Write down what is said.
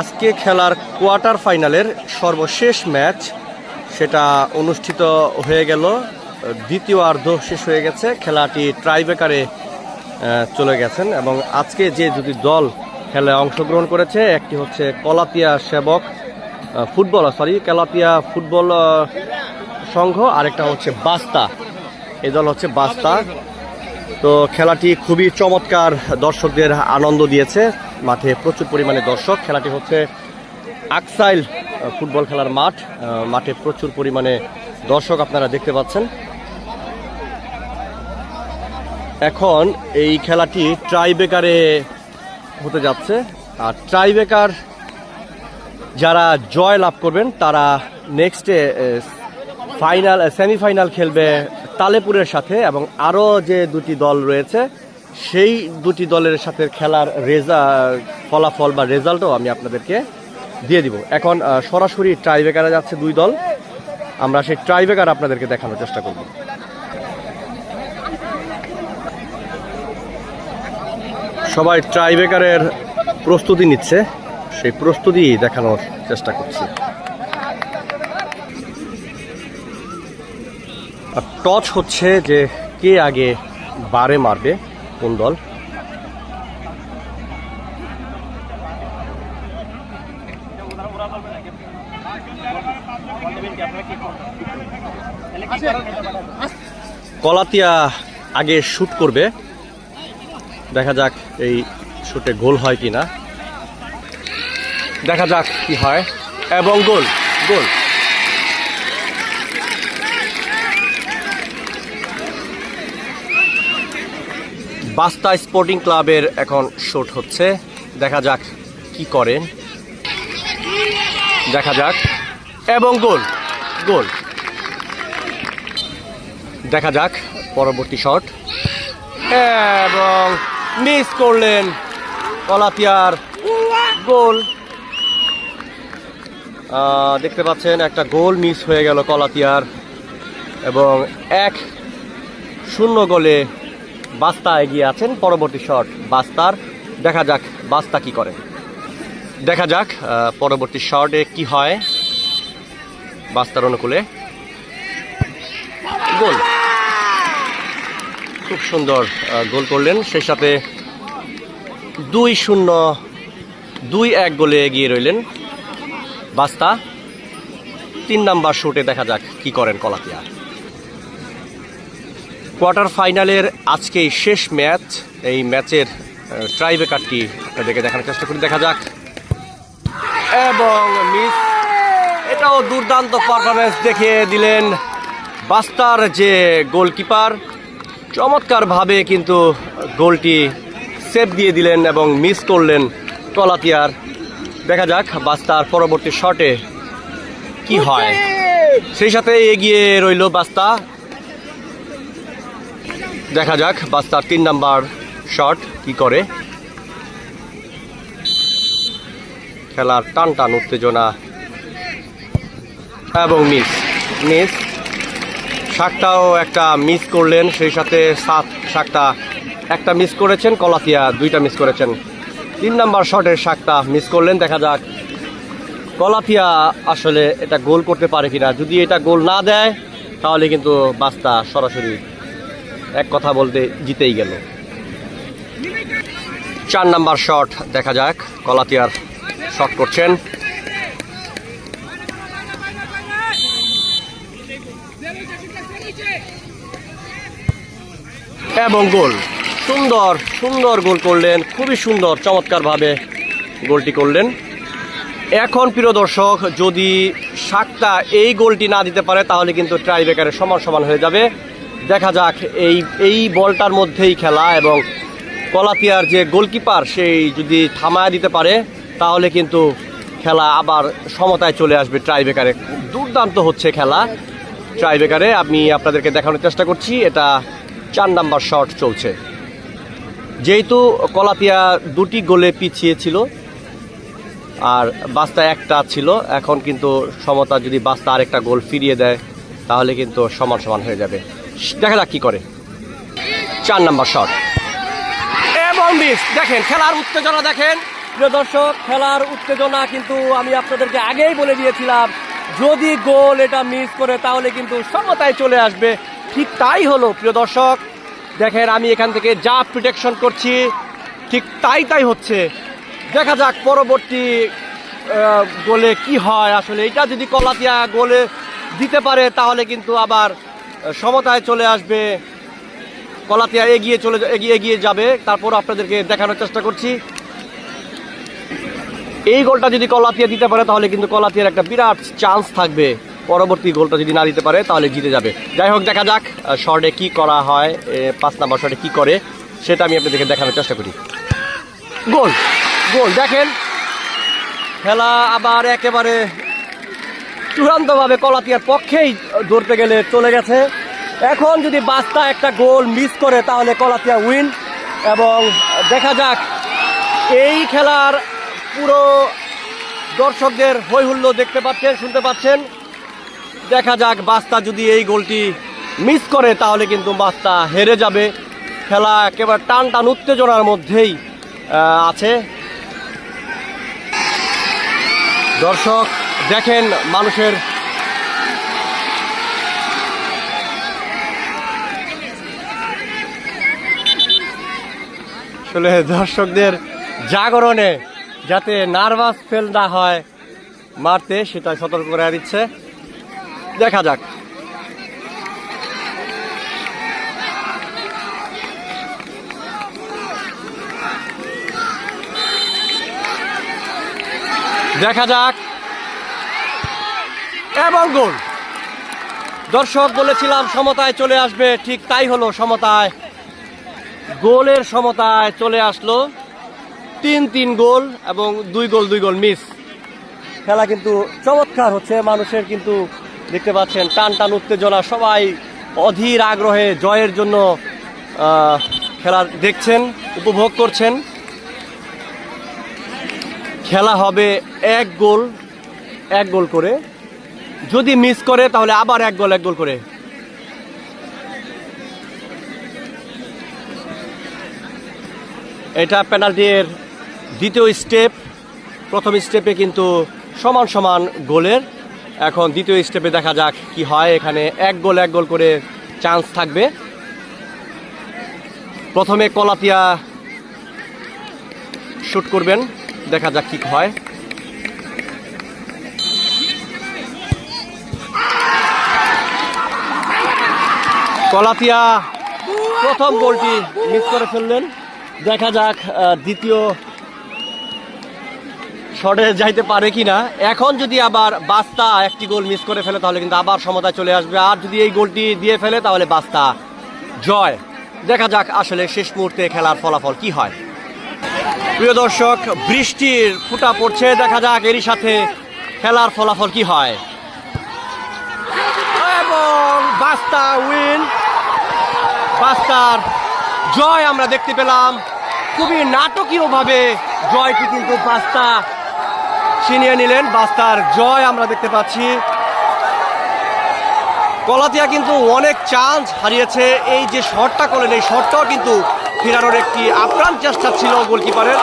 আজকে খেলার কোয়ার্টার ফাইনালের সর্বশেষ ম্যাচ, সেটা অনুষ্ঠিত হয়ে গেল। দ্বিতীয় অর্ধ শেষ হয়ে গেছে। খেলাটি ট্রাইবেকারে চলে গেছেন এবং আজকে যে দুটি দল খেলায় অংশগ্রহণ করেছে, একটি হচ্ছে Kalatia Sebak football sorry Kalatia football Sangha, আরেকটা হচ্ছে বাস্তা। এ দল হচ্ছে বাস্তা। তো খেলাটি খুবই চমৎকার দর্শকদের আনন্দ দিয়েছে। মাঠে প্রচুর পরিমাণে দর্শক। খেলাটি হচ্ছে আকসাইল ফুটবল খেলার মাঠ। মাঠে প্রচুর পরিমাণে দর্শক আপনারা দেখতে পাচ্ছেন। এখন এই খেলাটি ট্রাইবেকারে হতে যাচ্ছে। আর ট্রাইবেকার যারা জয় লাভ করবেন, তারা নেক্সটে ফাইনাল সেমিফাইনাল খেলবে তালেপুরের সাথে এবং আরও যে দুটি দল রয়েছে সেই দুটি দলের সাথে খেলার রেজা, ফলাফল বা রেজাল্টও আমি আপনাদেরকে দিয়ে দিব। এখন সরাসরি ট্রাইবেকারে যাচ্ছে দুই দল। আমরা সেই ট্রাইবেকার আপনাদেরকে দেখানোর চেষ্টা করব। সবাই ট্রাইবেকারের প্রস্তুতি নিচ্ছে। সেই প্রস্তুতি দেখানোর চেষ্টা করছি। টচ হচ্ছে যে কে আগে বারে মারবে। কোন দল? কলাতিয়া আগে শুট করবে। দেখা যাক এই শুটে গোল হয় কি না দেখা যাক কি হয়। এবং গোল গোল। বাস্তা স্পোর্টিং ক্লাবের এখন শুট হচ্ছে। দেখা যাক কি করেন। দেখা যাক। এবং গোল গোল। দেখা যাক পরবর্তী শট। এবং মিস করলেন কলাতিয়ার গোল। দেখতে পাচ্ছেন, একটা গোল মিস হয়ে গেল কলাতিয়ার এবং এক শূন্য গোলে বাস্তা এগিয়ে আছেন, পরবর্তী শট বাস্তার। দেখা যাক বাস্তা কি করে। দেখা যাক পরবর্তী শটে কি হয় বাস্তার অনুকূলে। গোল। খুব সুন্দর গোল করলেন। সেই সাথে দুই শূন্য, দুই এক গোলে এগিয়ে রইলেন বাস্তা। তিন নাম্বার শুটে দেখা যাক কি করেন কলাতিয়া কোয়ার্টার ফাইনালের আজকে শেষ ম্যাচ। এই ম্যাচের ট্রাইবেকারটি আপনাদেরকে দেখানোর চেষ্টা করি দেখা যাক। এবং মিস এটাও দুর্দান্ত পারফরমেন্স দেখিয়ে দিলেন বাস্তার যে গোলকিপার চমৎকারভাবে কিন্তু গোলটি সেভ দিয়ে দিলেন এবং মিস করলেন কলাতিয়ার। দেখা যাক বাস্তার পরবর্তী শটে কি হয়। সেই সাথে এগিয়ে রইল বাস্তা দেখা যাক, বাস্তার তিন নাম্বার শট কি করে। খেলার টান টান উত্তেজনা এবং মিস মিস শাকটাও একটা মিস করলেন, সেই সাথে সাত শাকটা একটা মিস করেছেন, কলাতিয়া দুইটা মিস করেছেন। তিন নাম্বার শটের শাকটা মিস করলেন, দেখা যাক কলাতিয়া আসলে এটা গোল করতে পারে কিনা। যদি এটা গোল না দেয়, তাহলে কিন্তু বাস্তা সরাসরি এক কথা বলতে জিতেই গেল। চার নাম্বার শট, দেখা যাক, কলাতিয়ার শট করছেন। এবং গোল, সুন্দর সুন্দর গোল করলেন, খুবই সুন্দর, চমৎকারভাবে গোলটি করলেন। এখন প্রিয় দর্শক, যদি শাকটা এই গোলটি না দিতে পারে, তাহলে কিন্তু ট্রাইবেকারের সমান সমান হয়ে যাবে। দেখা যাক এই এই বলটার মধ্যেই খেলা এবং কলাপিয়ার যে গোলকিপার সেই যদি থামায় দিতে পারে, তাহলে কিন্তু খেলা আবার সমতায় চলে আসবে ট্রাইবেকারে। দুর্দান্ত হচ্ছে খেলা। ট্রাইবেকারে আমি আপনাদেরকে দেখানোর চেষ্টা করছি, এটা চার নাম্বার শট চলছে। যেহেতু কলাপিয়া দুটি গোলে পিছিয়ে ছিল আর বাস্তা একটা ছিল, এখন কিন্তু সমতা যদি বাস্তা আরেকটা গোল ফিরিয়ে দেয়, তাহলে কিন্তু সমান সমান হয়ে যাবে। দেখা যাক কি করে। চার নাম্বার শট মিস দেখেন, খেলার উত্তেজনা দেখেন। প্রিয় দর্শক, খেলার উত্তেজনা কিন্তু আমি আপনাদেরকে আগেই বলে দিয়েছিলাম, যদি গোল এটা মিস করে তাহলে কিন্তু সমতায় চলে আসবে। ঠিক তাই হলো, প্রিয় দর্শক। দেখেন, আমি এখান থেকে যা প্রিটেকশন করছি, ঠিক তাই তাই হচ্ছে। দেখা যাক পরবর্তী গোলে কি হয়। আসলে এটা যদি কলাতিয়া গোলে দিতে পারে, তাহলে কিন্তু আবার সমতায় চলে আসবে, কলাতিয়া এগিয়ে চলে এগিয়ে এগিয়ে যাবে। তারপর আপনাদেরকে দেখানোর চেষ্টা করছি। এই গোলটা যদি কলাতিয়া দিতে পারে, তাহলে কিন্তু কলাতিয়ার একটা বিরাট চান্স থাকবে। পরবর্তী গোলটা যদি না দিতে পারে, তাহলে জিতে যাবে। যাই হোক, দেখা যাক শর্টে কি করা হয় পাঁচ নাম্বার শর্টে কি করে, সেটা আমি আপনাদেরকে দেখানোর চেষ্টা করি। গোল গোল, দেখেন। খেলা আবার একেবারে চূড়ান্তভাবে কলাতিয়ার পক্ষেই ধরতে গেলে চলে গেছে। এখন যদি বাস্তা একটা গোল মিস করে, তাহলে কলাতিয়া উইন। এবং দেখা যাক, এই খেলার পুরো দর্শকদের হৈ হুল্লো দেখতে পাচ্ছেন, শুনতে পাচ্ছেন। দেখা যাক, বাস্তা যদি এই গোলটি মিস করে, তাহলে কিন্তু বাস্তা হেরে যাবে। খেলা একেবারে টান টান উত্তেজনার মধ্যেই আছে। দর্শক দেখেন মানুষের আসলে দর্শকদের জাগরণে যাতে নার্ভাস ফেল না হয় মারতে, সেটা সতর্ক করে দিচ্ছে। দেখা যাক। দেখা যাক। এবং গোল। দর্শক বলেছিলাম, সমতায় চলে আসবে, ঠিক তাই হলো সমতায়। গোলের সমতায় চলে আসলো। তিন তিন গোল এবং দুই গোল দুই গোল মিস। খেলা কিন্তু চমৎকার হচ্ছে, মানুষের কিন্তু দেখতে পাচ্ছেন টান টান উত্তেজনা, সবাই অধীর আগ্রহে জয়ের জন্য খেলা দেখছেন, উপভোগ করছেন। খেলা হবে এক গোল এক গোল করে। যদি মিস করে, তাহলে আবার এক গোল এক গোল করে। এটা পেনাল্টির দ্বিতীয় স্টেপ। প্রথম স্টেপে কিন্তু সমান সমান গোলের। এখন দ্বিতীয় স্টেপে দেখা যাক কি হয়। এখানে এক গোল এক গোল করে চান্স থাকবে। প্রথমে কলাতিয়া শুট করবেন। দেখা যাক কি হয়। কলাতিয়া প্রথম গোলটি মিস করে ফেললেন। দেখা যাক দ্বিতীয় শটে যাইতে পারে কিনা। এখন যদি আবার বাস্তা একটি গোল মিস করে ফেলে, তাহলে কিন্তু আবার সমতায় চলে আসবে। আর যদি এই গোলটি দিয়ে ফেলে, তাহলে বাস্তা জয়। দেখা যাক আসলে শেষ মুহূর্তে খেলার ফলাফল কি হয়। প্রিয় দর্শক, বৃষ্টির ফুটা পড়ছে। দেখা যাক এরই সাথে খেলার ফলাফল কি হয়। এবং বাস্তা উইন। বাস্তার জয় আমরা দেখতে পেলাম। খুবই নাটকীয়ভাবে জয়টি কিন্তু পাস্তা ছিনিয়ে নিলেন। বাস্তার জয় আমরা দেখতে পাচ্ছি। কলাতিয়া কিন্তু অনেক চান্স হারিয়েছে। এই যে শটটা করলেন, এই শটটাও কিন্তু ফেরানোর একটি আপ্রাণ চেষ্টা ছিল গোলকিপারের।